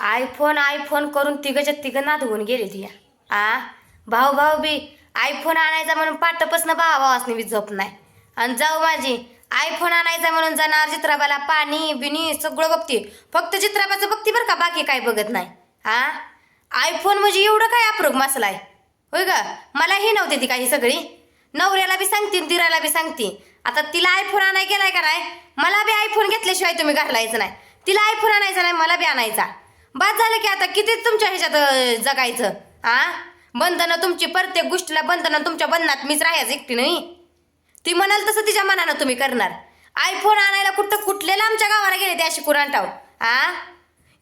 IPhone iPhone करून तिघंच्या तिघं नादवून गेले ती आ? भाऊ भाऊ बी आयफोन आणायचा म्हणून पाठपासनं भावा भावासनी बी झोप नाही. आणि जाऊ माझी आयफोन आणायचा म्हणून जाणार चित्राबाला पाणी बिनी सगळं बघते. फक्त चित्राबाचं बघते बरं का बाकी काय बघत नाही. हा आयफोन म्हणजे एवढं काय अप्रोग मसला आहे होय ग मला ही नव्हती ती काही सगळी. नवऱ्याला बी सांगते दिराला बी सांगते. आता तिला आयफोन आणाय गेलाय का नाही? मला बी आयफोन घेतल्याशिवाय तुम्ही घरला यायचं नाही. तिला आयफोन आणायचा नाही मला बी आणायचा. बस झालं की आता किती तुमच्या ह्याच्यात जगायचं? हा बंधनं तुमची प्रत्येक गोष्टीला बंधनं तुमच्या बंधनात मीच राहायचं एकटी नाही. ती म्हणाल तसं तिच्या मनानं तुम्ही करणार. आयफोन आणायला कुठं कुठलेला आमच्या गावाला गेले ते अशी कुरांटाव? हा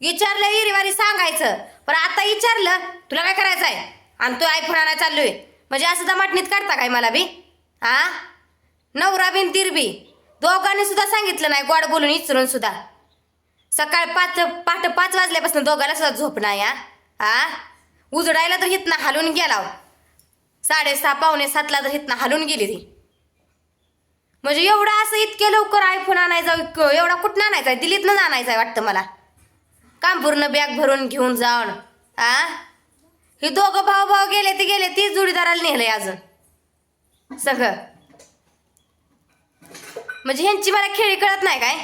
विचारलं विहिरीवारी सांगायचं. पण आता विचारलं तुला काय करायचं आहे आणि तू आयफोन आणायला चाललोय. म्हणजे असं दमाटणीत काढता काय मला बी? हा नवरा बिन तीर बी. दोघांनी सुद्धा सांगितलं नाही गोड बोलून इचरून सुद्धा. सकाळ पाच पाठ पाच वाजल्यापासून दोघाला सुद्धा झोप नाही आ आ उजडायला तर हितनं हालून गेला साडेसहा पावणे सातला तर हितनं हालून गेली ती. म्हणजे एवढं असं इतके लवकर आयफोन आणायचा एवढा कुठं आणायचा? आहे दिल्लीतनं आणायचा आहे वाटतं मला. काम पूर्ण बॅग भरून घेऊन जाऊन आ हे दोघं भाऊ भाऊ गेले ते गेले तीच जोडीदाराला नेलंय अजून. सगळं. म्हणजे ह्यांची मला खेळी कळत नाही काय?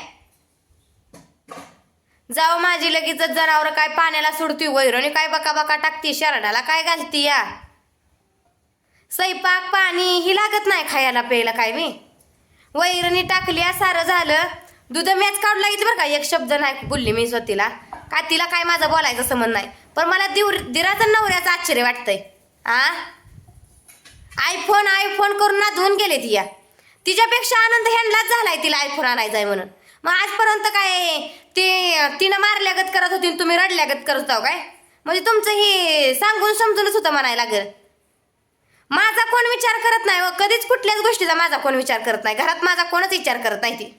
जाऊ माझी लगेच जनावर काय पाण्याला सोडती वैरणी काय बका बका टाकती शरडाला काय घालती या स्वयंपाक पाणी ही लागत नाही खायला प्यायला काय मी? वैरणी टाकली सारं झालं. दूध मॅच काढू लागली बरं का? एक शब्द नाही बोलली मी स्वतीला. का तिला काय माझं बोलायचं समज नाही? पण मला दिवर दिराचं नवऱ्याचं आश्चर्य वाटतंय. आ? आयफोन आयफोन करून ना धुवून गेले ती या तिच्यापेक्षा आनंद ह्यांनाच झालाय तिला आयफोन आणायचा आहे म्हणून. मग आजपर्यंत काय ते तिनं मारल्यागत करत होती आणि तुम्ही रडल्यागत करत होता काय? म्हणजे तुमचं हे सांगून समजूनच होतं म्हणायला लागेल. माझा कोण विचार करत नाही व कधीच कुठल्याच गोष्टीचा माझा कोण विचार करत नाही. घरात माझा कोणच विचार करत नाही ती.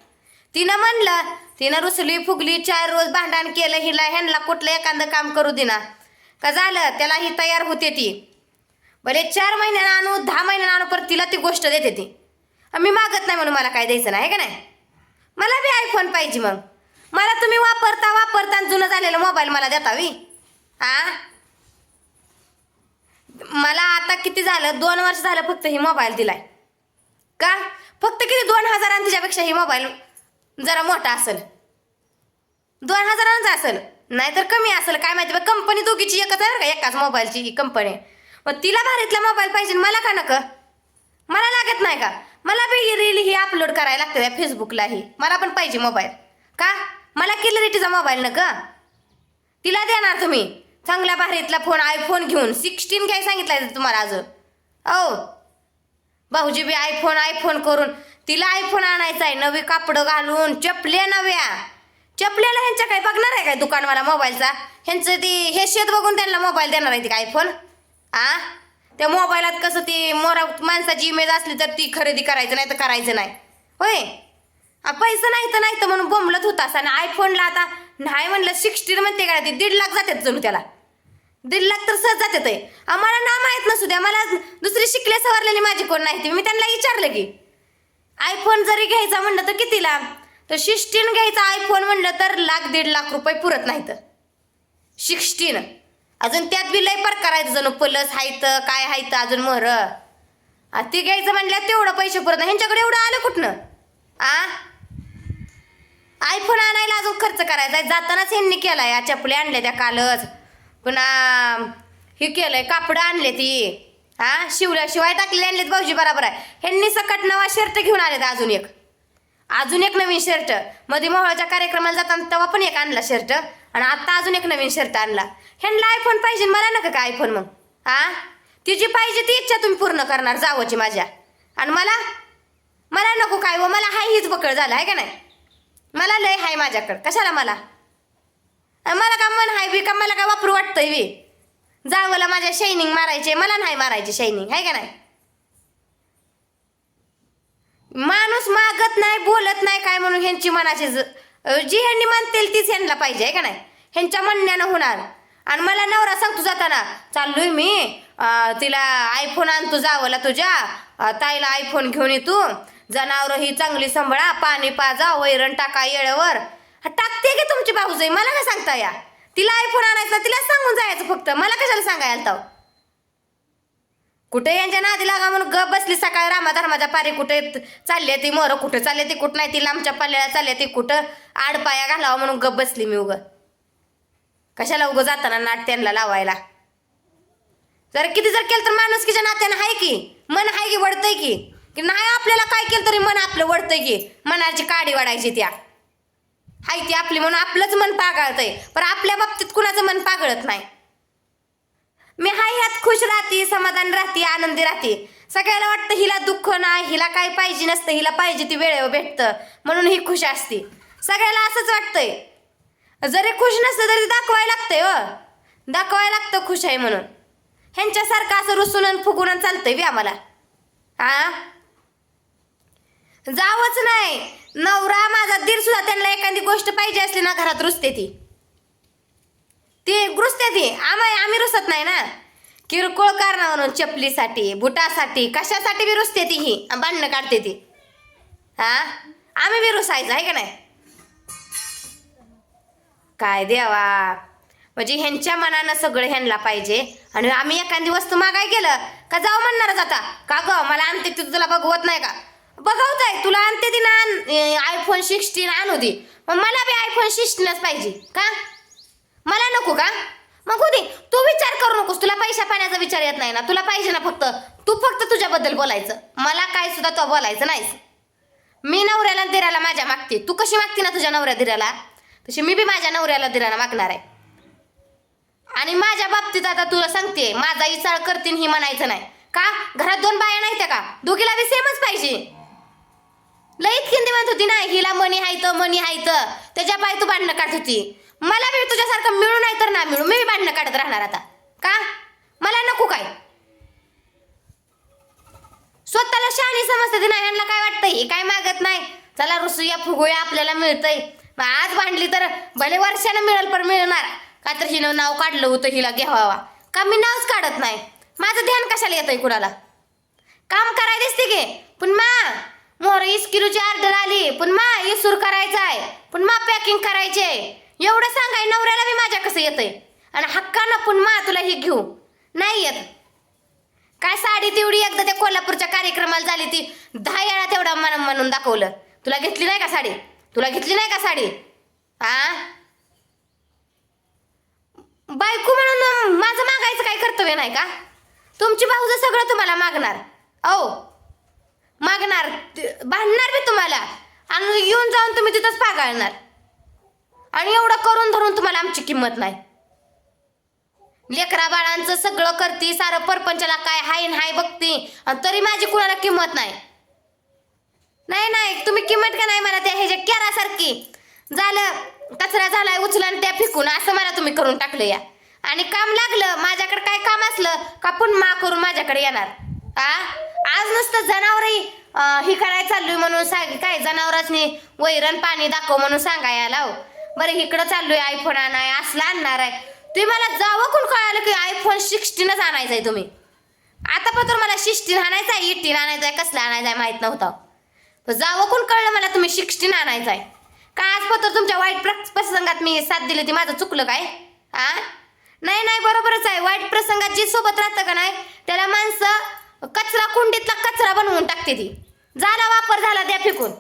तिनं म्हणलं तिनं रुसली फुगली चार रोज भांडण केलं हिला ह्यांना कुठलं एखादं काम करू देना. का झालं? त्याला ही तयार होते ती. भले चार महिन्यानं आणू दहा महिन्यानं आणू परत तिला ती गोष्ट देते ती. मी मागत नाही म्हणून मला काय द्यायचं नाही का नाही? मला बी आयफोन पाहिजे मग. मला तुम्ही वापरता वापरता जुनं झालेलं मोबाईल मला देतावी आ? मला आता किती झालं? दोन वर्ष झालं फक्त ही मोबाईल दिलाय. का? फक्त किती? दोन हजारांनी तिच्यापेक्षा ही मोबाईल जरा मोठा असेल. दोन हजारांचा असेल. नाहीतर कमी असेल. काय माहिती बा कंपनी दोघीची एकच आहे का एकाच मोबाईलची ही कंपनी मग तिला भारीतला मोबाईल पाहिजे मला का नक? मला लागत नाही का? मला बी रील ही अपलोड करायला लागते त्या फेसबुकलाही मला पण पाहिजे मोबाईल का? मला क्लिअरिटीचा मोबाईल ना का तिला देणार तुम्ही. चांगल्या भारीतला फोन आयफोन घेऊन. सिक्स्टीन काय सांगितलंय तुम्हाला अजून. ओ भाऊजी बी आयफोन आयफोन करून. तिला आयफोन आणायचा आहे नवी कापडं घालून. चपल्या नव्या. चपल्याला ह्यांच्या काय बघणार आहे काय दुकानवाला मोबाईलचा? ह्यांचं ती हे शेत बघून त्यांना मोबाईल देणार आहे ती काय आयफोन आ? त्या मोबाईलात कसं ती मोरा माणसाची इमेज असली तर ती खरेदी करायचं नाही तर करायचं नाही. होय? पैसा पैसे नाही तर नाही तर म्हणून बोंबलत होतास आणि आयफोनला आता नाही म्हणलं सिक्स्टीन म्हणते का ती? दीड लाख जातात जणू त्याला. दीड लाख तर सहज जातात ते आम्हाला ना माहीत नसू द्या. मला दुसरी शिकले सवरलेली माझी कोण नाही ती. मी त्यांना विचारलं की आयफोन जरी घ्यायचा म्हणलं तर कितीला? तर सिक्स्टीन घ्यायचा आयफोन म्हणलं तर लाख दीड लाख रुपये पुरत नाहीत सिक्स्टीन अजून त्यात बी लय प्रकार आहेत जणू. पलस हायत काय हायत अजून मोहर ते घ्यायचं म्हणलं तेवढं पैसे पुरत ह्यांच्याकडे एवढं आलं कुठनं? आ? आयफोन आणायला अजून खर्च करायचा आहे. जातानाच ह्यांनी केलाय. या चपल्या आणल्या त्या कालच. पुन्हा हे केलंय कापडं आणले ती. हा शिवल्याशिवाय टाकले आणलेत भाऊजी बरोबर आहे. ह्यांनी सकट नवा शर्ट घेऊन आलेत अजून एक. अजून एक नवीन शर्टमध्ये मोहळाच्या कार्यक्रमाला जाताना तेव्हा पण एक आणला शर्ट आणि आता अजून एक नवीन शर्ट आणला. ह्यांना आयफोन पाहिजे मला नका का आयफोन मग? हा? तिची पाहिजे ती इच्छा तुम्ही पूर्ण करणार जावची माझ्या. आणि मला? मला नको काय व मला हाय हीच बकळ झालं आहे का नाही? मला लय हाय माझ्याकडं. कशाला मला? मला का मन हाय बी का मला काय वापरू वाटतंय बी? जावला माझ्या शायनिंग मारायचे मला नाही मारायचे शायनिंग आहे का नाही? माणूस मागत नाही बोलत नाही काय म्हणून ह्यांची मनाची ज- जी ह्यांनी म्हणतील तीच ह्यांना पाहिजे आहे का नाही? ह्यांच्या म्हणण्यानं होणार. आणि मला नवरा सांगतो जाताना चाललोय मी तिला आयफोन आणतो जावला तुझ्या ताईला आयफोन घेऊन येतो जनावरं ही चांगली सांभाळा पाणी पाजा वैरण टाका येळेवर. टाकते की तुमची भाऊजाई? मला काय सांगता या? तिला आयफोन आणायचा तिला सांगून जायचं फक्त. मला कशाला सांगायला आलताव कुठे यांच्या नादी लागा म्हणून गप बसली सकाळी रामा धर्माच्या पारी कुठे चालली ती मोरं कुठं चालली ती कुठं नाही ती लांबच्या पल्ल्याला चालली ती कुठं आडपाया घालावा म्हणून गप बसली मी उगं. कशाला उगं जाताना नाट त्यांना लावायला? जर किती जर केलं तर माणुसकीच्या नात्यानं आहे की? मन आहे की वडतंय की? की नाही आपल्याला काय केलं तरी मन आपलं वडतंय की? मनाची काडी वाढायची त्या. हाय ती आपली म्हणून आपलंच मन पागळतंय. पण आपल्या बाबतीत कुणाचं मन पागळत नाही? मी हाय ह्यात खुश राहते समाधान राहते आनंदी राहते. सगळ्याला वाटतं हिला दुःख नाही हिला काय पाहिजे नसतं हिला पाहिजे ती वेळेवर भेटतं म्हणून ही खुश असते. सगळ्याला असंच वाटतंय. जरी खुश नसतं तरी दाखवायला लागतंय व दाखवायला लागतं खुश आहे म्हणून. ह्यांच्यासारखं असं रुसून आणि फुगून चालतंय बी आम्हाला. हा जावंच नाही. नवरा माझा दीर सुद्धा त्यांना एखादी गोष्ट पाहिजे असली ना घरात रुसते ती. ती रुसते ती. आम्ही आम्ही रुसत नाही ना. किरकोळ कारणावरून चपलीसाठी बुटासाठी कशासाठी बी रुसते ती ही. भांडणं काढते ती. हा? आम्ही बी रुसायचं आहे का नाही? काय देवा. म्हणजे ह्यांच्या मनानं सगळं ह्यांना पाहिजे. आणि आम्ही एखादी वस्तू मागाय गेलं का जाऊ म्हणणारच आता. का ग? मला आणते ती तुला बघवत नाही का? बघवत आहे तुला आणते ती ना आयफोन सिक्स्टीन आणू दे. मग मला बी आयफोन सिक्स्टीनच पाहिजे. का? मला नको का? मग दे तू विचार करू नकोस. तुला पैसा पाण्याचा विचार येत नाही ना. तुला पाहिजे ना फक्त. तू फक्त तुझ्याबद्दल बोलायचं. मला काय सुद्धा तो बोलायचं नाहीस. मी नवऱ्याला दिराला माझ्या मागते. तू कशी मागते ना तुझ्या नवऱ्या दिराला? तशी मी बी माझ्या नवऱ्याला दिराला मागणार आहे. आणि माझ्या बाबतीत आता तुला सांगते माझा इचाळ करतीन ही म्हणायचं नाही. का? घरात दोन बाया नाहीत का? दोघीला बी सेमच पाहिजे. लईत किंदी म्हणत होती ना? हिला मनी हायत मनी हायत. त्याच्या पाय तू भांडणं काढत होती. मला बी तुझ्यासारखं मिळू नाही तर ना मिळू. मी बी भांडणं काढत राहणार आता. का? मला नको काय? स्वतःला शहाणी समजते ती नाही. यांना काय वाटतंय? हे काय मागत नाही? चला रुसूया फुगूया आपल्याला मिळतंय. आज भांडली तर भले वर्षानं मिळेल पण मिळणार. का तर हिनं नाव काढलं होतं हिला घ्यावा का मी नावच काढत नाही? माझं ध्यान कशाला येतंय कुणाला? काम करायला दिसते गे पण मा मोर वीस किलोची ऑर्डर आली. पण मा इसूर करायचा आहे पण मा पॅकिंग करायचे एवढं सांगाय नवऱ्याला बी माझ्या कसं येतंय? आणि हक्कानं पण मा तुला ही घेऊ. नाही येत. काय साडी तेवढी एकदा त्या कोल्हापूरच्या कार्यक्रमाला झाली ती दहा वेळा तेवढा मन म्हणून दाखवलं. तुला घेतली नाही का साडी? तुला घेतली नाही का साडी? आ? बायको म्हणून माझं मागायचं काय कर्तव्य नाही का? तुमची भाऊज सगळं तुम्हाला मागणार. ओ मागणार भांडणार बी तुम्हाला. आणि येऊन जाऊन तुम्ही तिथंच पागाळणार. आणि एवढं करून धरून तुम्हाला आमची किंमत नाही. लेकरा बाळांचं सगळं करते सारं परपंचाला काय हाय हाय बघते आणि तरी माझी कुणाला किंमत नाही. नाही नाही तुम्ही किंमत का नाही मला त्या ह्याच्या कॅरासारखी झालं कचरा झालाय उचला आणि त्या फिकून असं मला तुम्ही करून टाकलं या. आणि काम लागलं माझ्याकडे काय काम असलं का पुन्हा करून माझ्याकडे येणार? आ? आज नुसतं जनावरही ही करायला चाललोय म्हणून सांग काय जनावरांनी वैरण पाणी दाखव म्हणून सांगायला लाव. बरं इकडं चाललोय आयफोन आणाय असला आणणार आहे. तुम्ही मला जावं कोण कळालं की आयफोन सिक्स्टीनच आणायचं आहे तुम्ही. आता पण तर मला सिक्स्टीन आणायचं आहे एटीन आणायचं आहे कसला आणायचं आहे माहीत नव्हतं. जावं कोण कळलं मला तुम्ही सिक्स्टीन आणायचं आहे का आज पत्र तुमच्या वाईट प्र- प्रसंगात मी साथ दिली ती माझं चुकलं काय? आ? नाही नाही बरोबरच आहे. वाईट प्रसंगात जी सोबत राहतं का नाही त्याला माणसं कचरा कुंडीतला कचरा बनवून टाकते ती. झाला वापर झाला द्या फेकून.